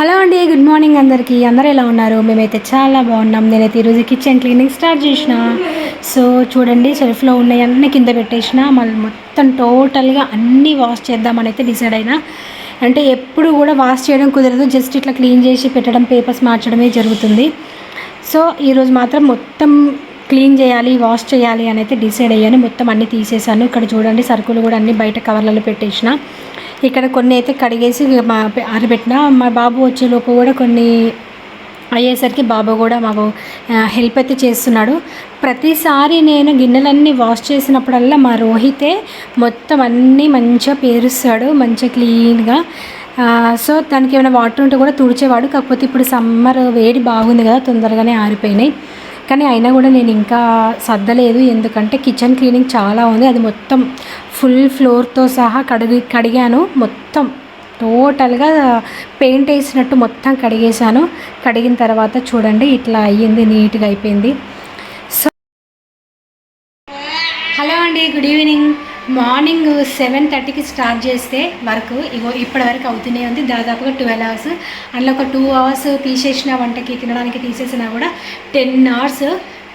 Hello అండి good morning అందరికీ. అందరూ ఎలా ఉన్నారు? మేమైతే చాలా బాగున్నాం. నేనైతే ఈరోజు కిచెన్ క్లీనింగ్ స్టార్ట్ చేసిన. సో చూడండి షెల్ఫ్లో ఉన్నాయి అన్ని కింద పెట్టేసిన. మళ్ళీ మొత్తం టోటల్గా అన్నీ వాష్ చేద్దామని అయితే డిసైడ్ అయినా. అంటే ఎప్పుడు కూడా వాష్ చేయడం కుదరదు. జస్ట్ ఇట్లా క్లీన్ చేసి పెట్టడం పేపర్స్ మార్చడమే జరుగుతుంది. సో ఈరోజు మాత్రం మొత్తం క్లీన్ చేయాలి వాష్ చేయాలి అని అయితే డిసైడ్ అయ్యాను. మొత్తం అన్నీ తీసేసాను. ఇక్కడ చూడండి సరుకులు కూడా అన్నీ బయట కవర్లలో పెట్టేసిన. ఇక్కడ కొన్ని అయితే కడిగేసి మా ఆరబెట్టిన మా బాబు వచ్చేలోపు కూడా కొన్ని అయ్యేసరికి బాబు కూడా మాకు హెల్ప్ అయితే చేస్తున్నాడు. ప్రతిసారి నేను గిన్నెలన్నీ వాష్ చేసినప్పుడల్లా మా రోహితే మొత్తం అన్నీ మంచిగా పేరుస్తాడు మంచిగా క్లీన్గా సో దానికి ఏమైనా వాటర్ ఉంటే కూడా తుడిచేవాడు. కాకపోతే ఇప్పుడు సమ్మర్ వేడి బాగుంది కదా తొందరగానే ఆరిపోయినాయి. కానీ అయినా కూడా నేను ఇంకా సర్దలేదు. ఎందుకంటే కిచెన్ క్లీనింగ్ చాలా ఉంది. అది మొత్తం ఫుల్ ఫ్లోర్తో సహా కడిగి కడిగాను. మొత్తం టోటల్గా పెయింట్ వేసినట్టు మొత్తం కడిగేశాను. కడిగిన తర్వాత చూడండి ఇట్లా అయ్యింది నీట్గా అయిపోయింది. సో హలో అండి గుడ్ ఈవినింగ్. మార్నింగ్ సెవెన్ థర్టీకి స్టార్ట్ చేస్తే వర్క్ ఇగో ఇప్పటి వరకు అవుతూనే ఉంది. దాదాపుగా ట్వెల్వ్ అవర్స్. అందులో ఒక టూ అవర్స్ తీసేసిన వంటకి తినడానికి తీసేసినా కూడా టెన్ అవర్స్.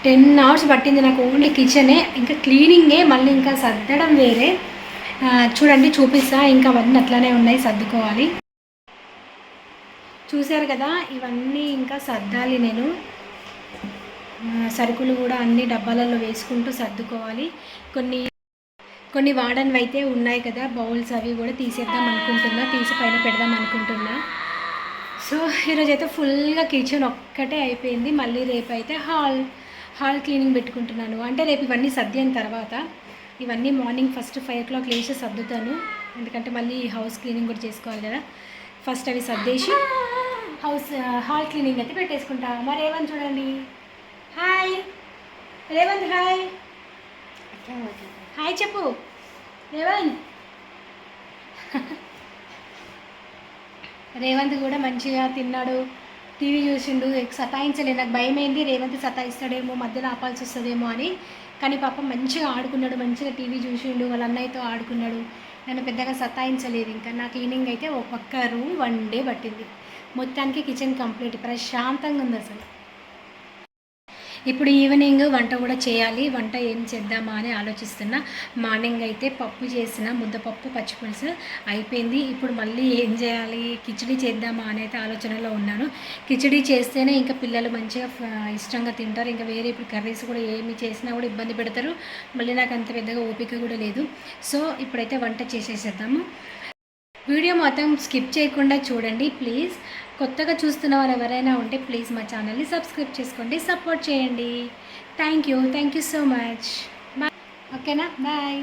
టెన్ అవర్స్ పట్టింది నాకు ఓన్లీ కిచెనే. ఇంకా క్లీనింగే మళ్ళీ ఇంకా సర్దడం వేరే. చూడండి చూపిస్తా. ఇంకా అవన్నీ అట్లానే ఉన్నాయి సర్దుకోవాలి. చూశారు కదా ఇవన్నీ ఇంకా సర్దాలి నేను. సరుకులు కూడా అన్ని డబ్బాలలో వేసుకుంటూ సర్దుకోవాలి. కొన్ని కొన్ని వాడనివి అయితే ఉన్నాయి కదా బౌల్స్ అవి కూడా తీసేద్దాం అనుకుంటున్నా తీసి పైన పెడదాం అనుకుంటున్నా. సో ఈరోజు అయితే ఫుల్గా కిచెన్ ఒక్కటే అయిపోయింది. మళ్ళీ రేపు అయితే హాల్ హాల్ క్లీనింగ్ పెట్టుకుంటున్నాను. అంటే రేపు ఇవన్నీ సర్దిన తర్వాత ఇవన్నీ morning first five o'clock లేచి సర్దుతాను. ఎందుకంటే మళ్ళీ హౌస్ క్లీనింగ్ కూడా చేసుకోవాలి కదా. ఫస్ట్ అవి సర్దేసి హౌస్ హాల్ క్లీనింగ్ అయితే పెట్టేసుకుంటా. మరి ఏమని చూడండి. హాయ్. రేవంత్ హాయ్. హాయ్ చెప్పు. రేవంత్ రేవంత్ కూడా మంచిగా తిన్నాడు. టీవీ చూసిండు సతాయించలేదు నాకు భయమైంది రేవంత్ సతాయిస్తాడేమో మధ్యలో ఆపాల్సి వస్తుందేమో అని. కానీ పాప మంచిగా ఆడుకున్నాడు మంచిగా టీవీ చూసిండు వాళ్ళ అన్నయ్యతో ఆడుకున్నాడు. నన్ను పెద్దగా సతాయించలేదు ఇంకా. నా క్లీనింగ్ అయితే ఒక పక్క రూమ్ వన్ డే పట్టింది. మొత్తానికి కిచెన్ కంప్లీట్. ప్రశాంతంగా ఉంది అసలు. ఇప్పుడు ఈవినింగ్ వంట కూడా చేయాలి. వంట ఏం చేద్దామా అని ఆలోచిస్తున్నా మార్నింగ్ అయితే పప్పు చేసిన ముద్దపప్పు పచ్చిపులుసు అయిపోయింది. ఇప్పుడు మళ్ళీ ఏం చేయాలి? కిచడీ చేద్దామా అని అయితే ఆలోచనలో ఉన్నాను. కిచడీ చేస్తేనే ఇంకా పిల్లలు మంచిగా ఇష్టంగా తింటారు. ఇంకా వేరే ఇప్పుడు కర్రీస్ కూడా ఏమి చేసినా కూడా ఇబ్బంది పెడతారు. మళ్ళీ నాకు అంత పెద్దగా ఓపిక కూడా లేదు. సో ఇప్పుడైతే వంట చేసేసేద్దాము. వీడియో మొత్తం స్కిప్ చేయకుండా చూడండి ప్లీజ్. కొత్తగా చూస్తున్న వారు ఎవరైనా ఉంటే ప్లీజ్ మా ఛానల్ని సబ్స్క్రైబ్ చేసుకోండి సపోర్ట్ చేయండి. Thank you thank you so much. Bye ఓకేనా? బాయ్.